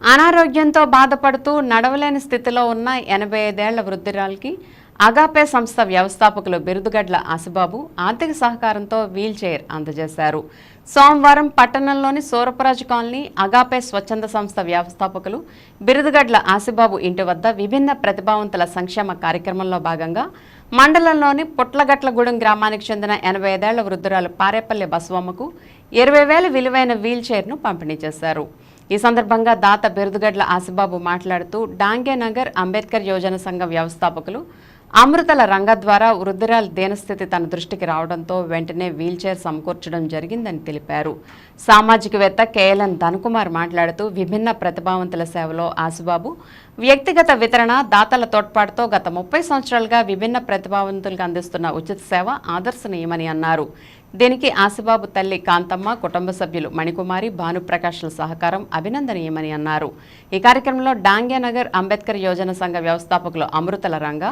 అనారోగ్యంతో బాధపడుతూ నడవలేని స్థితిలో ఉన్న ఎనభై ఐదేళ్ళ వృద్ధురాలకి అగాపే సంస్థ వ్యవస్థాపకులు బిరుదుగడ్ల ఆసిబాబు ఆర్థిక సహకారంతో వీల్ చైర్ అందజేశారు. సోమవారం పట్టణంలోని సూరపరాజు కాలనీ అగాపే స్వచ్ఛంద సంస్థ వ్యవస్థాపకులు బిరుదుగడ్ల ఆసిబాబు ఇంటి వద్ద విభిన్న ప్రతిభావంతుల సంక్షేమ కార్యక్రమంలో భాగంగా మండలంలోని పుట్లగట్లగూడెం గ్రామానికి చెందిన ఎనభై ఐదేళ్ళ వృద్ధురాలు పారేపల్లి బసవమ్మకు ఇరవై వేల విలువైన వీల్ చైర్ను పంపిణీ చేశారు. ఈ సందర్భంగా దాత బిరుదుగడ్ల ఆసిబాబు మాట్లాడుతూ డాంగే నగర్ అంబేద్కర్ యోజన సంఘం వ్యవస్థాపకులు అమృతల రంగ ద్వారా వృద్ధురాల దీనస్థితి తన దృష్టికి రావడంతో వెంటనే వీల్చైర్ సమకూర్చడం జరిగిందని తెలిపారు. సామాజికవేత్త కేఎల్ఎన్ ధనకుమార్ మాట్లాడుతూ విభిన్న ప్రతిభావంతుల సేవలో ఆశుబాబు వ్యక్తిగత వితరణ దాతల తోడ్పాటుతో గత ముప్పై సంవత్సరాలుగా విభిన్న ప్రతిభావంతులకు అందిస్తున్న ఉచిత సేవ ఆదర్శనీయమని అన్నారు. దీనికి ఆశుబాబు తల్లి కాంతమ్మ కుటుంబ సభ్యులు మణికుమారి భానుప్రకాష్ల సహకారం అభినందనీయమని అన్నారు. ఈ కార్యక్రమంలో డాంగ్యానగర్ అంబేద్కర్ యోజన సంఘ వ్యవస్థాపకులు అమృతల రంగ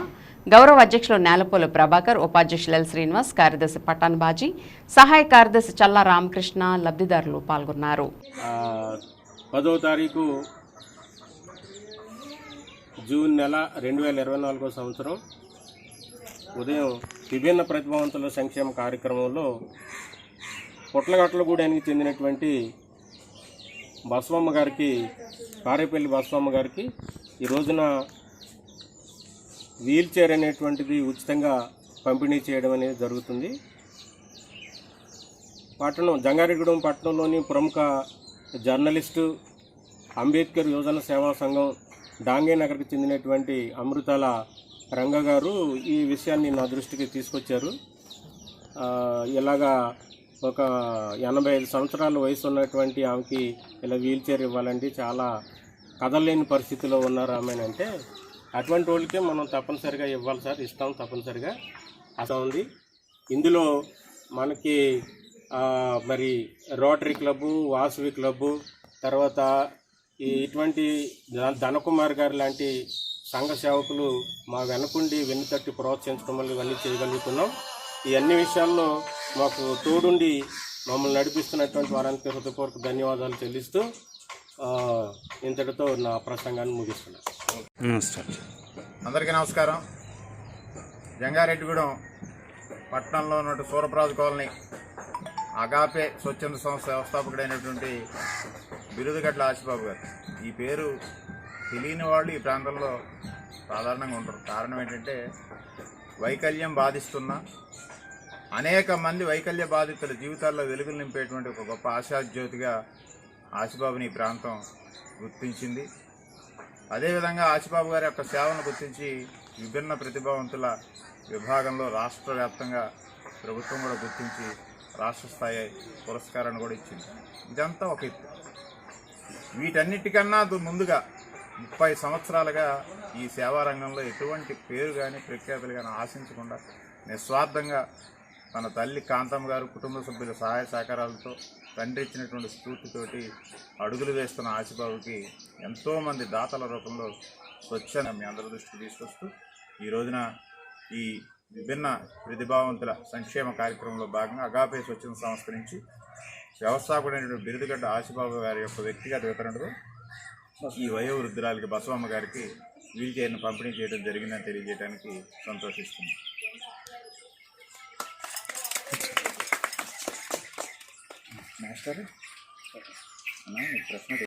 గౌరవ అధ్యక్షులు నేలపోలు ప్రభాకర్ ఉపాధ్యక్షులు ఎల్ శ్రీనివాస్ కార్యదర్శి పట్టాన్ బాజీ సహాయ కార్యదర్శి చల్లా రామకృష్ణ లబ్ధిదారులు పాల్గొన్నారు. పదో తారీఖు జూన్ నెల రెండు వేల ఇరవై నాలుగో సంవత్సరం. ఉదయం విభిన్న ప్రతిభావంతుల సంక్షేమ కార్యక్రమంలో పొట్లగట్లగూడానికి చెందినటువంటి బసవమ్మ గారికి కారేపల్లి బసవమ్మ గారికి ఈ రోజున వీల్ చైర్ అనేటువంటిది ఉచితంగా పంపిణీ చేయడం అనేది జరుగుతుంది. పట్టణం జంగారెడ్డిగూడెం పట్టణంలోని ప్రముఖ జర్నలిస్టు అంబేద్కర్ యువజన సేవా సంఘం డాంగే నగర్కి చెందినటువంటి అమృతాల రంగ గారు ఈ విషయాన్ని నా దృష్టికి తీసుకొచ్చారు. ఇలాగా ఒక ఎనభై ఐదు సంవత్సరాల వయసు ఉన్నటువంటి ఆమెకి ఇలా వీల్ చైర్ ఇవ్వాలంటే చాలా కదలలేని పరిస్థితిలో ఉన్నారు ఆమె అంటే అటువంటి వాళ్ళకే మనం తప్పనిసరిగా ఇవ్వాలి సార్ ఇస్తాం తప్పనిసరిగా. అలా ఉంది. ఇందులో మనకి మరి రోటరీ క్లబ్బు వాసవి క్లబ్బు తర్వాత ఈ ఇటువంటి ధనకుమార్ గారు లాంటి సంఘ సేవకులు మా వెనకుండి వెన్నుతట్టి ప్రోత్సహించడం వల్ల ఇవన్నీ చేయగలుగుతున్నాం. ఈ అన్ని విషయాల్లో మాకు తోడుండి మమ్మల్ని నడిపిస్తున్నటువంటి వారానికి హృదయపూర్వక ధన్యవాదాలు చెల్లిస్తూ ఇంతటితో నా ప్రసంగాన్ని ముగిస్తున్నాను. అందరికీ నమస్కారం. జంగారెడ్డిగూడెం పట్టణంలో ఉన్న సూరప్రాజు కాలనీ అగాపే స్వచ్ఛంద సంస్థ వ్యవస్థాపకుడైనటువంటి బిరుదుగడ్ల ఆశిబాబు గారు. ఈ పేరు తెలియని వాళ్ళు ఈ ప్రాంతంలో సాధారణంగా ఉంటారు కారణం ఏంటంటే వైకల్యం బాధిస్తున్న అనేక మంది వైకల్య బాధితుల జీవితాల్లో వెలుగులు నింపేటువంటి ఒక గొప్ప ఆశాజ్యోతిగా ఆశిబాబుని ఈ ప్రాంతం గుర్తించింది. అదేవిధంగా ఆశిబాబు గారి యొక్క సేవను గుర్తించి విభిన్న ప్రతిభావంతుల విభాగంలో రాష్ట్ర వ్యాప్తంగా ప్రభుత్వం కూడా గుర్తించి రాష్ట్ర స్థాయి పురస్కారాన్ని కూడా ఇచ్చింది. ఇదంతా ఒక ఎత్తు. వీటన్నిటికన్నా ముందుగా ముప్పై సంవత్సరాలుగా ఈ సేవా రంగంలో ఎటువంటి పేరు కానీ ప్రఖ్యాతులు కానీ ఆశించకుండా నిస్వార్థంగా తన తల్లి కాంతమ్మ గారు కుటుంబ సభ్యుల సహాయ సహకారాలతో తండ్రి ఇచ్చినటువంటి స్ఫూర్తితోటి అడుగులు వేస్తున్న ఆశిబాబుకి ఎంతోమంది దాతల రూపంలో స్వచ్ఛంగా మీ అందరి దృష్టికి తీసుకొస్తూ ఈ రోజున ఈ విభిన్న ప్రతిభావంతుల సంక్షేమ కార్యక్రమంలో భాగంగా అగాపే స్వచ్ఛంద సంస్థ నుంచి వ్యవస్థాపకుడైనటువంటి బిరుదుగడ్డ ఆశిబాబు గారి యొక్క వ్యక్తిగత వితరణలో ఈ వయోవృద్ధురాలకి బసవమ్మ గారికి వీల్ చైర్ను పంపిణీ చేయడం జరిగిందని తెలియజేయడానికి సంతోషిస్తున్నాను మాస్టర్? ప్రశ్న